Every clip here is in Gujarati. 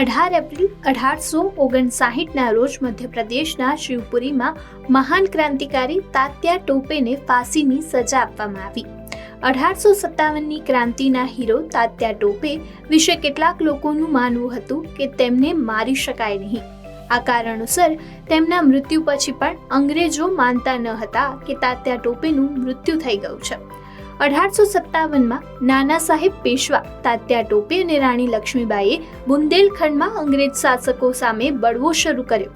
અઢાર એપ્રિલ અઢારસો ઓગણસાહીઠના રોજ મધ્યપ્રદેશના શિવપુરીમાં મહાન ક્રાંતિકારી તાત્યા ટોપેને ફાંસીની સજા આપવામાં આવી. અઢારસો સત્તાવનની ક્રાંતિના હીરો તાત્યા ટોપે વિશે કેટલાક લોકોનું માનવું હતું કે તેમને મારી શકાય નહીં. આ કારણોસર તેમના મૃત્યુ પછી પણ અંગ્રેજો માનતા ન હતા કે તાત્યા ટોપેનું મૃત્યુ થઈ ગયું છે. અઢારસો સત્તાવનમાં નાના સાહેબ પેશવા, તાત્યા ટોપે અને રાણી લક્ષ્મીબાઈએ બુંદેલખંડમાં અંગ્રેજ શાસકો સામે બળવો શરૂ કર્યો.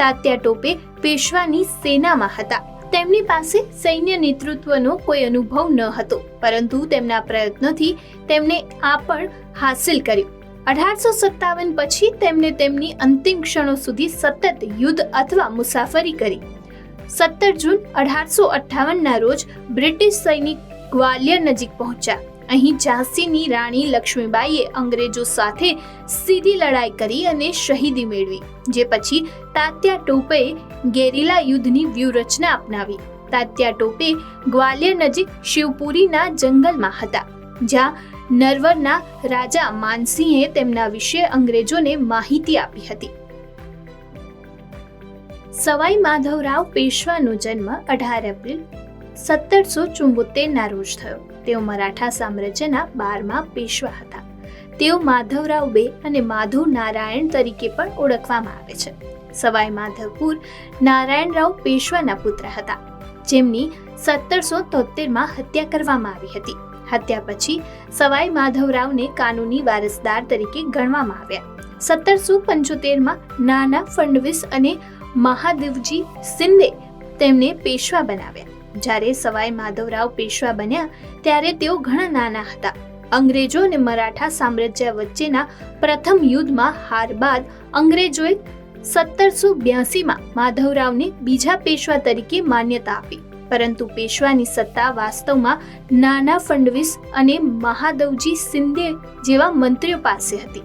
તાત્યા ટોપે પેશવાની સેનામાં હતા. તેમની પાસે સૈન્ય નેતૃત્વનો કોઈ અનુભવ ન હતો, પરંતુ તેમના પ્રયત્નોથી તેમણે આ પણ હાંસિલ કર્યું. અઢારસો સત્તાવન પછી તેમણે તેમની અંતિમ ક્ષણો સુધી સતત યુદ્ધ અથવા મુસાફરી કરી. સત્તર જૂન અઢારસો અઠ્ઠાવનના રોજ બ્રિટિશ સૈનિક ગ્વાલિયર નજીક પહોંચ્યા. અહીં ઝાંસીની રાણી લક્ષ્મીબાઈએ અંગ્રેજો સાથે સીધી લડાઈ કરી અને શહીદી મેળવી, જે પછી તાત્યા ટોપે ગેરિલા યુદ્ધની વ્યૂહરચના અપનાવી. તાત્યા ટોપે ગ્વાલિયર નજીક શિવપુરીના જંગલમાં હતા, જ્યાં નરવરના રાજા માનસિંહે તેમના વિશે અંગ્રેજોને માહિતી આપી હતી. સવાઈ માધવરાવ પેશવાનો જન્મ અઢાર એપ્રિલ સત્તરસો ચુંબોતેરના રોજ થયો. તેઓ મરાઠા સામ્રાજ્યના બારમા પેશવા હતા. તેઓ માધવરાવ બે અને માધવ નારાયણ તરીકે પણ ઓળખવામાં આવે છે. સવાઈ માધવપુર નારાયણરાવ પેશવાના પુત્ર હતા. જેમની સત્તરસો તોતેરમાં હત્યા કરવામાં આવી હતી. હત્યા પછી સવાઈ માધવરાવને કાનૂની વારસદાર તરીકે ગણવામાં આવ્યા. સત્તરસો પંચોતેરમાં નાના ફડણવીસ અને મહાદેવજી સિંદે તેમને પેશવા બનાવ્યા. જ્યારે સવાઈ માધવરાવ પેશવા બન્યા, ત્યારે તેઓ ઘણા નાના હતા. અંગ્રેજો અને મરાઠા સામ્રાજ્ય વચ્ચેના પ્રથમ યુદ્ધમાં હાર બાદ અંગ્રેજોએ સત્તરસો બ્યાસીમાં માધવરાવને બીજા પેશવા તરીકે માન્યતા આપી. પરંતુ પેશવાની સત્તા વાસ્તવમાં નાના ફંડવીસ અને મહાદવજી સિંધે જેવા મંત્રીઓ પાસે હતી.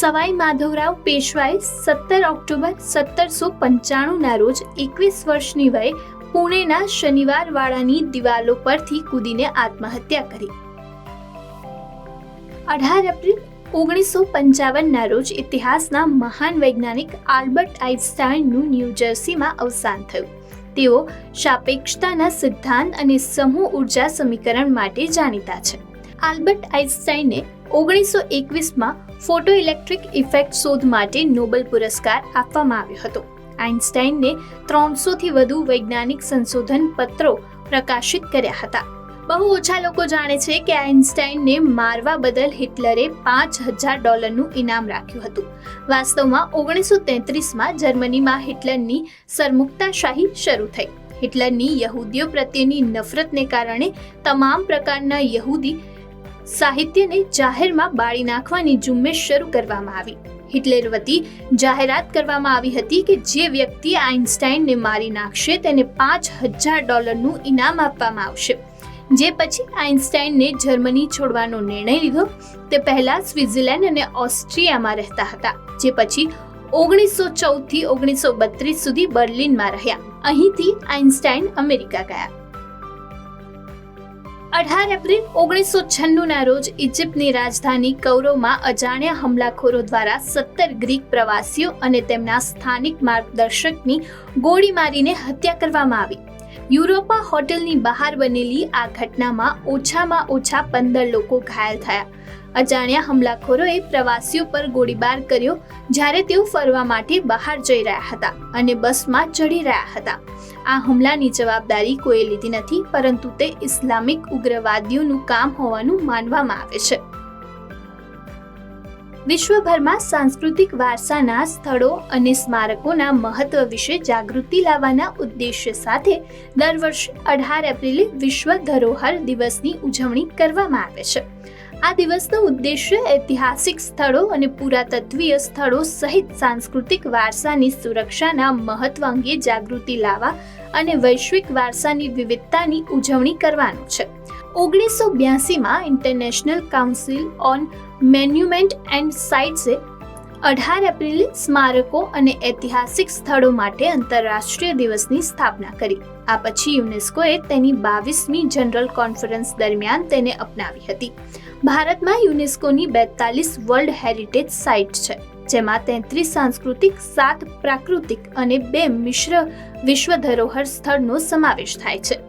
સવાઈ માધવરાવ પેશવાએ સત્તર ઓક્ટોબર સત્તરસો પંચાણુંના રોજ એકવીસ વર્ષની વયે પુણેના શનિવારવાળાની દિવાલો પરથી કૂદીને આત્મહત્યા કરી. અઢાર એપ્રિલ ઓગણીસો પંચાવનના રોજ ઇતિહાસના મહાન વૈજ્ઞાનિક આલ્બર્ટ આઇન્સ્ટાઇનનું ન્યૂજર્સીમાં અવસાન થયું. તેઓ સાપેક્ષતાના સિદ્ધાંત અને સમૂહ ઊર્જા સમીકરણ માટે જાણીતા છે. આલ્બર્ટ આઇન્સ્ટાઈને ઓગણીસો એકવીસમાં ફોટો ઇલેક્ટ્રિક ઇફેક્ટ શોધ માટે નોબેલ પુરસ્કાર આપવામાં આવ્યો હતો. આઇન્સ્ટાઈને ત્રણસોથી વધુ વૈજ્ઞાનિક સંશોધન પત્રો પ્રકાશિત કર્યા હતા. બહુ ઓછા લોકો જાણે છે કે આઇન્સ્ટાઈનને મારવા બદલ હિટલરે પાંચ હજાર ડોલરનું ઇનામ રાખ્યું હતું. વાસ્તવમાં ઓગણીસો તેત્રીસમાં જર્મનીમાં હિટલરની સરમુક્તાશાહી શરૂ થઈ. હિટલરની યહૂદીઓ પ્રત્યેની નફરતને કારણે તમામ પ્રકારના યહૂદી સાહિત્યને જાહેરમાં બાળી નાખવાની ઝુંબેશ શરૂ કરવામાં આવી. હિટલર વતી જાહેરાત કરવામાં આવી હતી કે જે વ્યક્તિ આઇન્સ્ટાઈનને મારી નાખશે તેને પાંચ હજાર ડોલરનું ઇનામ આપવામાં આવશે. જે પછી આઇન્સ્ટાઈનને જર્મની છોડવાનો નિર્ણય લીધો. તે પહેલા સ્વિટ્ઝરલેન્ડ અને ઓસ્ટ્રિયામાં રહેતા હતા. જે પછી ઓગણીસો ચૌદથી ઓગણીસો બત્રીસ સુધી બર્લિનમાં રહ્યા. અહીંથી આઇન્સ્ટાઈન અમેરિકા ગયા. અઢાર એપ્રિલ ઓગણીસો છન્નુના રોજ ઇજિપ્તની રાજધાની કૌરોમાં અજાણ્યા હુમલાખોરો દ્વારા સત્તર ગ્રીક પ્રવાસીઓ અને તેમના સ્થાનિક માર્ગદર્શકની ગોળી મારીને હત્યા કરવામાં આવી. યુરોપા હોટલની બહાર બનેલી આ ઘટનામાં ઓછામાં ઓછા પંદર લોકો ઘાયલ થયા. અજાણ્યા હુમલાખોરોએ પ્રવાસીઓ પર ગોળીબાર કર્યો જ્યારે તેઓ ફરવા માટે બહાર જઈ રહ્યા હતા અને બસમાં ચડી રહ્યા હતા. આ હુમલાની જવાબદારી કોઈએ લીધી નથી, પરંતુ તે ઇસ્લામિક ઉગ્રવાદીઓનું કામ હોવાનું માનવામાં આવે છે. વિશ્વભરમાં સાંસ્કૃતિક વારસાના સ્થળો અને સ્મારકોના મહત્વ વિશે જાગૃતિ લાવવાના ઉદ્દેશ્ય સાથે દર વર્ષે અઢાર એપ્રિલે વિશ્વ ધરોહર દિવસની ઉજવણી કરવામાં આવે છે. આ દિવસનો ઉદ્દેશ્ય ઐતિહાસિક સ્થળો અને પુરાતત્વીય સ્થળો સહિત સાંસ્કૃતિક વારસાની સુરક્ષાના મહત્વ અંગે જાગૃતિ લાવવા અને વૈશ્વિક વારસાની વિવિધતાની ઉજવણી કરવાનો છે. ઓગણીસો બ્યાસીમાં international council on monument and સાઇટ્સે અઢાર એપ્રિલ સ્મારકો અને ઐતિહાસિક સ્થળો માટે આંતરરાષ્ટ્રીય દિવસની સ્થાપના કરી. આ પછી યુનેસ્કોએ તેની બાવીસમી જનરલ કોન્ફરન્સ દરમિયાન તેને અપનાવી હતી. ભારતમાં યુનેસ્કોની બેતાલીસ વર્લ્ડ હેરિટેજ સાઇટ છે, જેમાં તેત્રીસ સાંસ્કૃતિક, સાત પ્રાકૃતિક અને બે મિશ્ર વિશ્વ ધરોહર સ્થળનો સમાવેશ થાય છે.